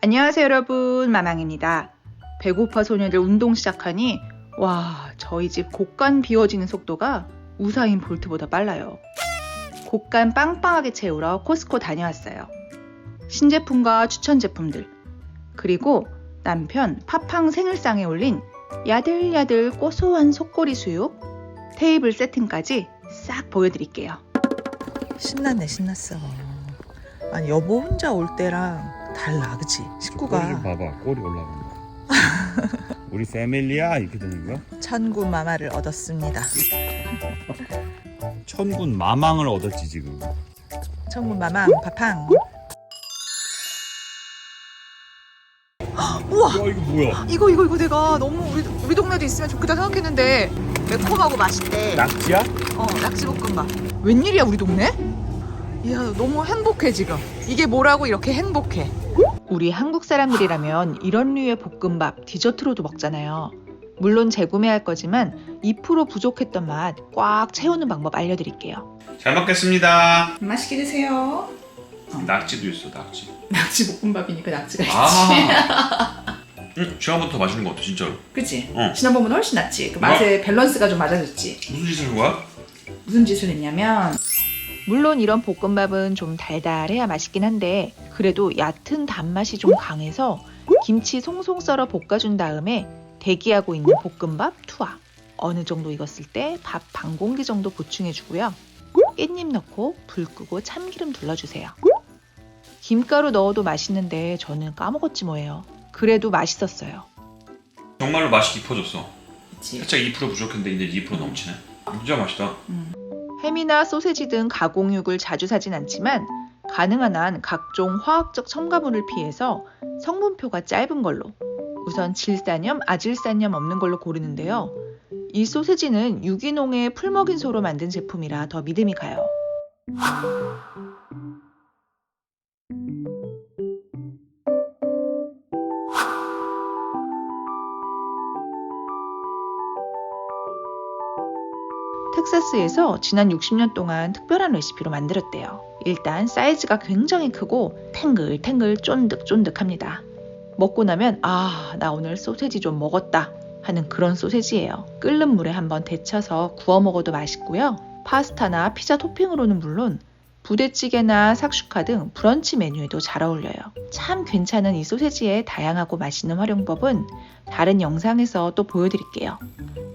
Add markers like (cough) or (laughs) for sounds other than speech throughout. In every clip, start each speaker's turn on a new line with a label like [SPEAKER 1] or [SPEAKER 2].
[SPEAKER 1] 안녕하세요 여러분 마망입니다. 배고파 소녀들 운동 시작하니 와 저희 집 곡간 비워지는 속도가 우사인 볼트보다 빨라요. 곡간 빵빵하게 채우러 코스코 다녀왔어요. 신제품과 추천 제품들 그리고 남편 파팡 생일상에 올린 야들야들 고소한 속꼬리 수육 테이블 세팅까지 싹 보여드릴게요.
[SPEAKER 2] 신났네 신났어 아니 여보 혼자 올 때랑 달라 그치?
[SPEAKER 3] 꼬리 좀
[SPEAKER 2] 식구가
[SPEAKER 3] 봐봐 꼬리 올라가는 거. (laughs) 우리 패밀리야? 이렇게 되는 거야?
[SPEAKER 2] 천구 마마를 얻었습니다. (laughs)
[SPEAKER 3] 천군 마망을 얻었지 지금.
[SPEAKER 2] 천구 마마 파팡. 우와!
[SPEAKER 3] 야 이거 뭐야?
[SPEAKER 2] 이거 이거 이거 내가 너무 우리, 우리 동네도 있으면 좋겠다 생각했는데 매콤하고 맛있대.
[SPEAKER 3] 낙지야?
[SPEAKER 2] 어 낙지볶음밥. 웬일이야 우리 동네? 이야 너무 행복해 지금. 이게 뭐라고 이렇게 행복해
[SPEAKER 1] 우리 한국 사람들이라면 이런 류의 볶음밥 디저트로도 먹잖아요. 물론 재구매할 거지만 2% 부족했던 맛 꽉 채우는 방법 알려드릴게요.
[SPEAKER 3] 잘 먹겠습니다
[SPEAKER 2] 맛있게 드세요
[SPEAKER 3] 낙지도 있어 낙지 (laughs)
[SPEAKER 2] 낙지 볶음밥이니까 낙지가
[SPEAKER 3] 아 응, 지난번부터 맛있는 거 같아 진짜로
[SPEAKER 2] 그치?
[SPEAKER 3] 어.
[SPEAKER 2] 지난번보다 훨씬 낫지 그 맛의 밸런스가 좀 맞아졌지
[SPEAKER 3] 무슨 짓을 한 거야?
[SPEAKER 2] 무슨 짓을 했냐면
[SPEAKER 1] 물론 이런 볶음밥은 좀 달달해야 맛있긴 한데 그래도 얕은 단맛이 좀 강해서 김치 송송 썰어 볶아준 다음에 대기하고 있는 볶음밥 투하. 어느 정도 익었을 때 밥 반 공기 정도 보충해주고요. 깻잎 넣고 불 끄고 참기름 둘러주세요. 김가루 넣어도 맛있는데 저는 까먹었지 뭐예요. 그래도 맛있었어요.
[SPEAKER 3] 정말로 맛이 깊어졌어.
[SPEAKER 2] 그치.
[SPEAKER 3] 살짝 2% 부족했는데 이제 2% 넘치네. 진짜 맛있다
[SPEAKER 1] 햄이나 소세지 등 가공육을 자주 사진 않지만 가능한 한 각종 화학적 첨가물을 피해서 성분표가 짧은 걸로 우선 질산염, 아질산염 없는 걸로 고르는데요. 이 소세지는 유기농의 풀먹인 소로 만든 제품이라 더 믿음이 가요. 텍사스에서 지난 60년 동안 특별한 레시피로 만들었대요. 일단 사이즈가 굉장히 크고 탱글탱글 쫀득쫀득합니다. 먹고 나면 아, 나 오늘 소세지 좀 먹었다 하는 그런 소세지예요. 끓는 물에 한번 데쳐서 구워 먹어도 맛있고요. 파스타나 피자 토핑으로는 물론 부대찌개나 삭슈카 등 브런치 메뉴에도 잘 어울려요. 참 괜찮은 이 소세지의 다양하고 맛있는 활용법은 다른 영상에서 또 보여드릴게요.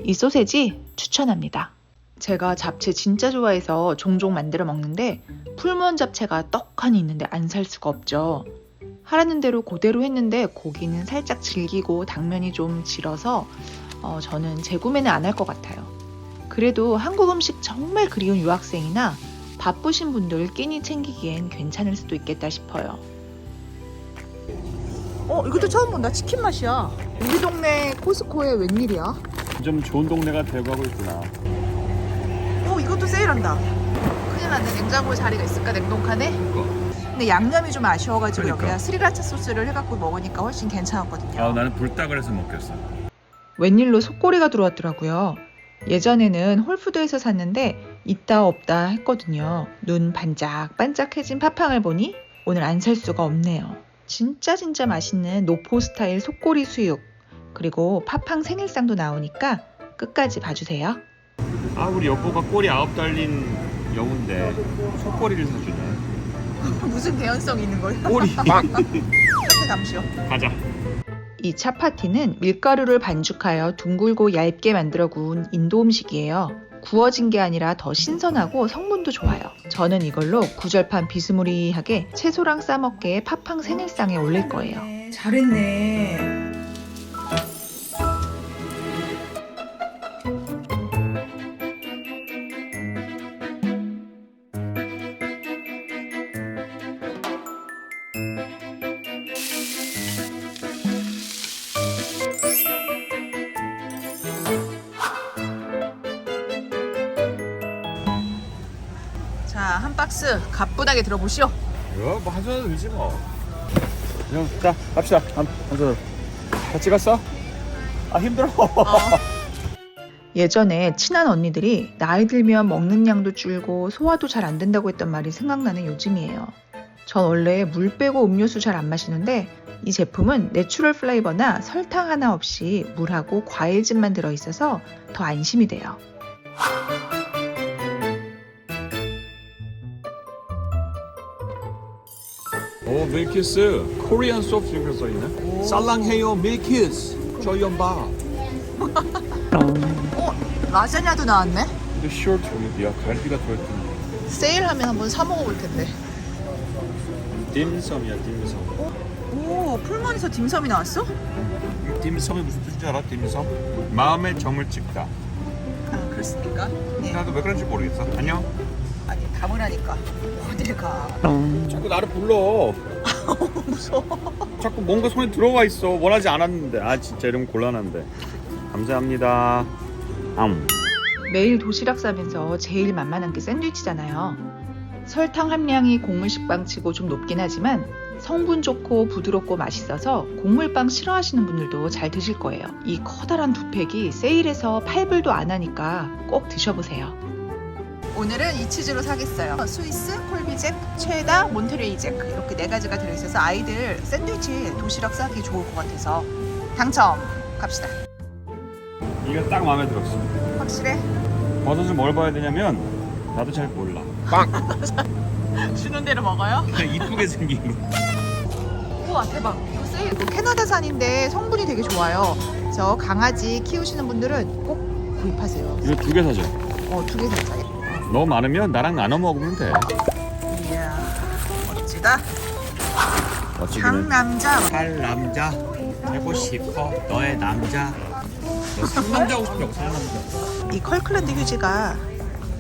[SPEAKER 1] 이 소세지 추천합니다. 제가 잡채 진짜 좋아해서 종종 만들어 먹는데 풀무원 잡채가 떡하니 있는데 안 살 수가 없죠. 하라는 대로 그대로 했는데 고기는 살짝 질기고 당면이 좀 질어서 어, 저는 재구매는 안 할 것 같아요. 그래도 한국 음식 정말 그리운 유학생이나 바쁘신 분들 끼니 챙기기엔 괜찮을 수도 있겠다 싶어요.
[SPEAKER 2] 어 이것도 처음 본다 치킨 맛이야 우리 동네 코스코에 웬일이야?
[SPEAKER 3] 좀 좋은 동네가 되어가고 있구나
[SPEAKER 2] 어 이것도 세일한다 큰일 났네 냉장고에 자리가 있을까 냉동칸에? 근데 양념이 좀 아쉬워가지고
[SPEAKER 3] 그러니까.
[SPEAKER 2] 여기다 스리라차 소스를 해갖고 먹으니까 훨씬 괜찮았거든요
[SPEAKER 3] 아 나는 불닭을 해서 먹겠어
[SPEAKER 1] 웬일로 속꼬리가 들어왔더라고요. 예전에는 홀푸드에서 샀는데 있다 없다 했거든요. 눈 반짝반짝해진 파팡을 보니 오늘 안 살 수가 없네요. 진짜 진짜 맛있는 노포 스타일 속꼬리 수육 그리고 파팡 생일상도 나오니까 끝까지 봐주세요.
[SPEAKER 3] 아 우리 여보가 꼬리 아홉 달린 여우인데 속꼬리를 사주네 (laughs)
[SPEAKER 2] 무슨 개연성 있는 거야?
[SPEAKER 3] 꼬리 (laughs)
[SPEAKER 2] 하트 감시요
[SPEAKER 3] 가자
[SPEAKER 1] 이 차파티는 밀가루를 반죽하여 둥글고 얇게 만들어 구운 인도 음식이에요. 구워진 게 아니라 더 신선하고 성분도 좋아요. 저는 이걸로 구절판 비스무리하게 채소랑 싸먹게 파팡 생일상에 올릴 거예요.
[SPEAKER 2] 잘했네 박스 가뿐하게 들어보시오.
[SPEAKER 3] 이거 뭐 한손 들지 뭐 그냥 자 갑시다 한, 한손 다 찍었어? 아 힘들어 (laughs)
[SPEAKER 1] 예전에 친한 언니들이 나이 들면 먹는 양도 줄고 소화도 잘 안 된다고 했던 말이 생각나는 요즘이에요. 전 원래 물 빼고 음료수 잘 안 마시는데 이 제품은 내추럴 플레이버나 설탕 하나 없이 물하고 과일즙만 들어있어서 더 안심이 돼요.
[SPEAKER 3] 오 밀키스 코리안 소프트 드링크 써있네 살랑해요 밀키스 저연바 (laughs)
[SPEAKER 2] 어 라자냐도 나왔네.
[SPEAKER 3] 근데 슈어트 어디야 갈비가 들어있던
[SPEAKER 2] 세일하면 한번 사 먹어볼 텐데.
[SPEAKER 3] 딤섬이야 딤섬
[SPEAKER 2] 오 풀먼에서 딤섬이 나왔어?
[SPEAKER 3] 딤섬이 무슨 뜻인지 알아? 딤섬? 마음의 점을 찍다
[SPEAKER 2] 아 그렇습니까? 네.
[SPEAKER 3] 나도 왜 그런지 모르겠어 안녕
[SPEAKER 2] 담으라니까 어딜 가?
[SPEAKER 3] 자꾸 나를 불러 (laughs)
[SPEAKER 2] 무서워.
[SPEAKER 3] 자꾸 뭔가 손에 들어가 있어 원하지 않았는데 아 진짜 이러면 곤란한데 감사합니다 암
[SPEAKER 1] 매일 도시락 싸면서 제일 만만한 게 샌드위치잖아요. 설탕 함량이 곡물 식빵치고 좀 높긴 하지만 성분 좋고 부드럽고 맛있어서 곡물빵 싫어하시는 분들도 잘 드실 거예요. 이 커다란 두 팩이 세일해서 8불도 안 하니까 꼭 드셔보세요.
[SPEAKER 2] 오늘은 이 치즈로 사겠어요. 스위스, 콜비잭, 체다, 몬테레이잭 이렇게 네 가지가 들어있어서 아이들 샌드위치 도시락 싸기 좋을 것 같아서 당첨 갑시다.
[SPEAKER 3] 이거 딱 마음에 들었어
[SPEAKER 2] 확실해?
[SPEAKER 3] 버섯을 뭘 봐야 되냐면 나도 잘 몰라 (laughs)
[SPEAKER 2] 주는 대로 먹어요?
[SPEAKER 3] 이쁘게 생긴 거
[SPEAKER 2] 우와 대박. 이거 세일. 이거 캐나다산인데 성분이 되게 좋아요. 그래서 강아지 키우시는 분들은 꼭 구입하세요.
[SPEAKER 3] 이거 두 개 사죠
[SPEAKER 2] 어두 개 살짜리.
[SPEAKER 3] 너무 많으면 나랑 나눠 먹으면 돼
[SPEAKER 2] 이야 멋지다.
[SPEAKER 3] 어찌기는
[SPEAKER 2] 상남자.
[SPEAKER 3] 살 남자 되고 싶어 너의 남자 너 상남자 하고 싶냐고 상남자
[SPEAKER 2] 이 컬클랜드 휴지가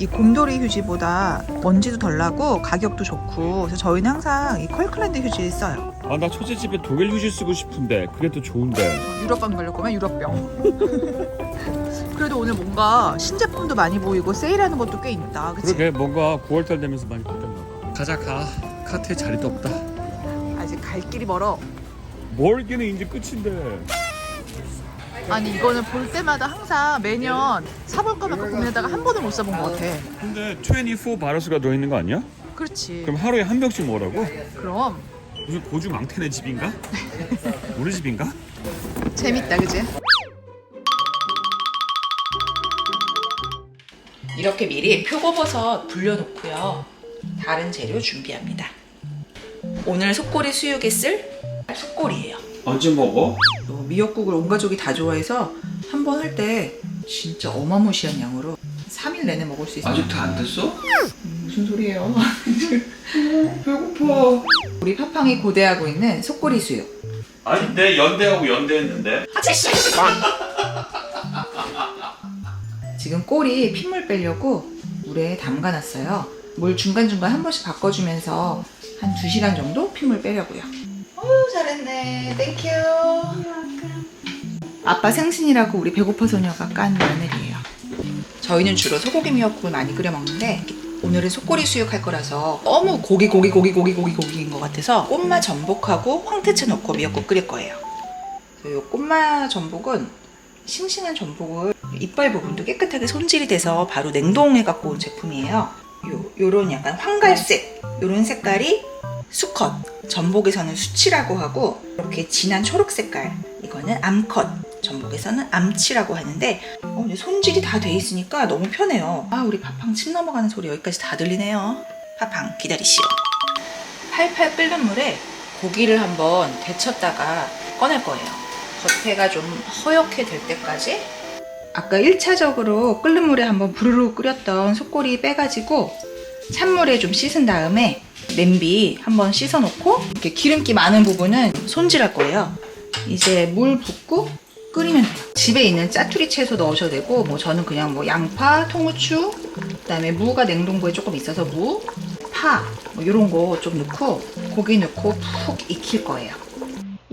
[SPEAKER 2] 이 곰돌이 휴지보다 먼지도 덜 나고 가격도 좋고 그래서 저희는 항상 이 컬클랜드 휴지 써요.
[SPEAKER 3] 아 나 초제집에 독일 휴지 쓰고 싶은데 그게 또 좋은데
[SPEAKER 2] 유럽병 걸릴 거면 유럽병. (laughs) 그래도 오늘 뭔가 신제품도 많이 보이고 세일하는 것도 꽤 있다. 그치?
[SPEAKER 3] 그러게 뭔가 9월달 되면서 많이 바뀌었나 봐 가자 가 카트에 자리도 없다
[SPEAKER 2] 아직 갈 길이 멀어.
[SPEAKER 3] 멀기는 이제 끝인데
[SPEAKER 2] 아니 이거는 볼 때마다 항상 매년 사볼까 말까 고민하다가 한 번을 못 사본 것 같아.
[SPEAKER 3] 근데 24 바러스가 들어있는 거 아니야?
[SPEAKER 2] 그렇지.
[SPEAKER 3] 그럼 하루에 한 병씩 먹으라고?
[SPEAKER 2] 그럼
[SPEAKER 3] 무슨 고주 망태네 집인가? (laughs) 우리 집인가?
[SPEAKER 2] 재밌다, 그지?
[SPEAKER 1] 이렇게 미리 표고버섯 불려놓고요. 다른 재료 준비합니다. 오늘 속꼬리 수육에 쓸 속꼬리예요.
[SPEAKER 3] 언제 먹어?
[SPEAKER 1] 미역국을 온 가족이 다 좋아해서 한 번 할 때 진짜 어마무시한 양으로 3일 내내 먹을 수 있어요.
[SPEAKER 3] 아직 다 안 됐어?
[SPEAKER 1] 무슨 소리예요? (laughs)
[SPEAKER 3] 배고파
[SPEAKER 1] 우리 파팡이 고대하고 있는 속꼬리 수육.
[SPEAKER 3] 아니 내 연대하고 연대했는데 (laughs)
[SPEAKER 1] 지금 꼬리 핏물 빼려고 물에 담가놨어요. 물 중간중간 한 번씩 바꿔주면서 한 2시간 정도 핏물 빼려고요. 잘했네. 땡큐. 아빠 생신이라고 우리 배고파 소녀가 깐 마늘이에요. 저희는 주로 소고기 미역국을 많이 끓여 먹는데 오늘은 속꼬리 수육 할 거라서 너무 고기 고기 고기 고기 고기 고기인 것 같아서 꽃마 전복하고 황태채 넣고 미역국 끓일 거예요. 이 꽃마 전복은 싱싱한 전복을 이빨 부분도 깨끗하게 손질이 돼서 바로 냉동해 갖고 온 제품이에요. 요, 요런 약간 황갈색, 요런 색깔이 수컷, 전복에서는 수치라고 하고 이렇게 진한 초록 색깔, 이거는 암컷, 전복에서는 암치라고 하는데 어, 손질이 다 돼 있으니까 너무 편해요. 아 우리 파팡 침 넘어가는 소리 여기까지 다 들리네요. 파팡 기다리시오. 팔팔 끓는 물에 고기를 한번 데쳤다가 꺼낼 거예요. 겉에가 좀 허옇게 될 때까지 아까 1차적으로 끓는 물에 한번 부르르 끓였던 속꼬리 빼가지고 찬물에 좀 씻은 다음에 냄비 한번 씻어놓고 이렇게 기름기 많은 부분은 손질할 거예요. 이제 물 붓고 끓이면 돼요. 집에 있는 짜투리 채소 넣으셔도 되고 뭐 저는 그냥 뭐 양파, 통후추, 그다음에 무가 냉동고에 조금 있어서 무, 파, 뭐 이런 거 좀 넣고 고기 넣고 푹 익힐 거예요.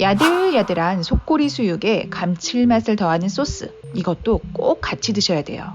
[SPEAKER 1] 야들야들한 속꼬리 수육에 감칠맛을 더하는 소스. 이것도 꼭 같이 드셔야 돼요.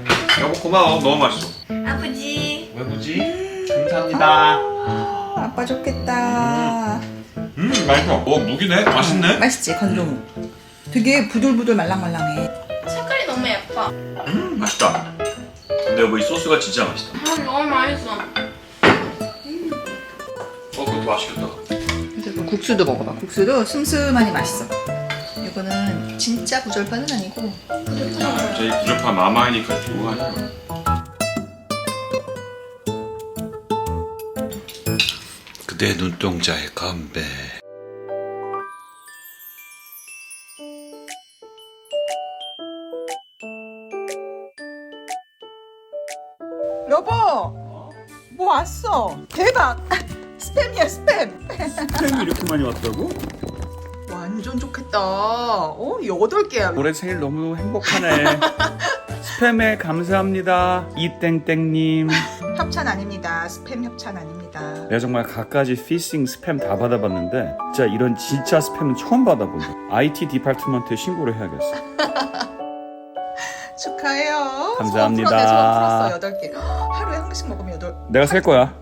[SPEAKER 3] 여보 고마워. 너무 맛있어.
[SPEAKER 4] 아버지.
[SPEAKER 3] 왜 굳이? 감사합니다.
[SPEAKER 1] 아빠 좋겠다.
[SPEAKER 3] 음, 맛있어. 어, 무기네. 맛있네.
[SPEAKER 1] 맛있지 건조무. 되게 부들부들 말랑말랑해.
[SPEAKER 4] 색깔이 너무 예뻐.
[SPEAKER 3] 음, 맛있다. 근데 여보 이 소스가 진짜 맛있다.
[SPEAKER 4] 아, 너무 맛있어.
[SPEAKER 3] 어, 그것도 맛있겠다.
[SPEAKER 1] 이제 또 국수도 먹어봐. 국수도 슴슴하니 맛있어. 진짜 부절판은 아니고
[SPEAKER 3] 아, 저희 부족한 마마이니까 좋아하네요. 그대 눈동자의 건배.
[SPEAKER 1] 여보 뭐 왔어 대박 (laughs) 스팸이야 스팸
[SPEAKER 3] 햄이 이렇게 많이 왔다고?
[SPEAKER 1] 완전 좋겠다 어 여덟 개야
[SPEAKER 3] 올해 생일 너무 행복하네. (laughs) 스팸에 감사합니다. 이땡땡님. (laughs)
[SPEAKER 1] 협찬 아닙니다 스팸 협찬 아닙니다
[SPEAKER 3] 내가 정말 갖가지 피싱 스팸 다 받아봤는데 진짜 이런 진짜 스팸은 처음 받아본다. IT 디파트먼트에 신고를 해야겠어. (laughs)
[SPEAKER 1] 축하해요
[SPEAKER 3] 감사합니다.
[SPEAKER 1] 소원 풀었네 소원 풀었어 여덟 개 하루에 한 개씩 먹으면 여덟
[SPEAKER 3] 내가 살 거야.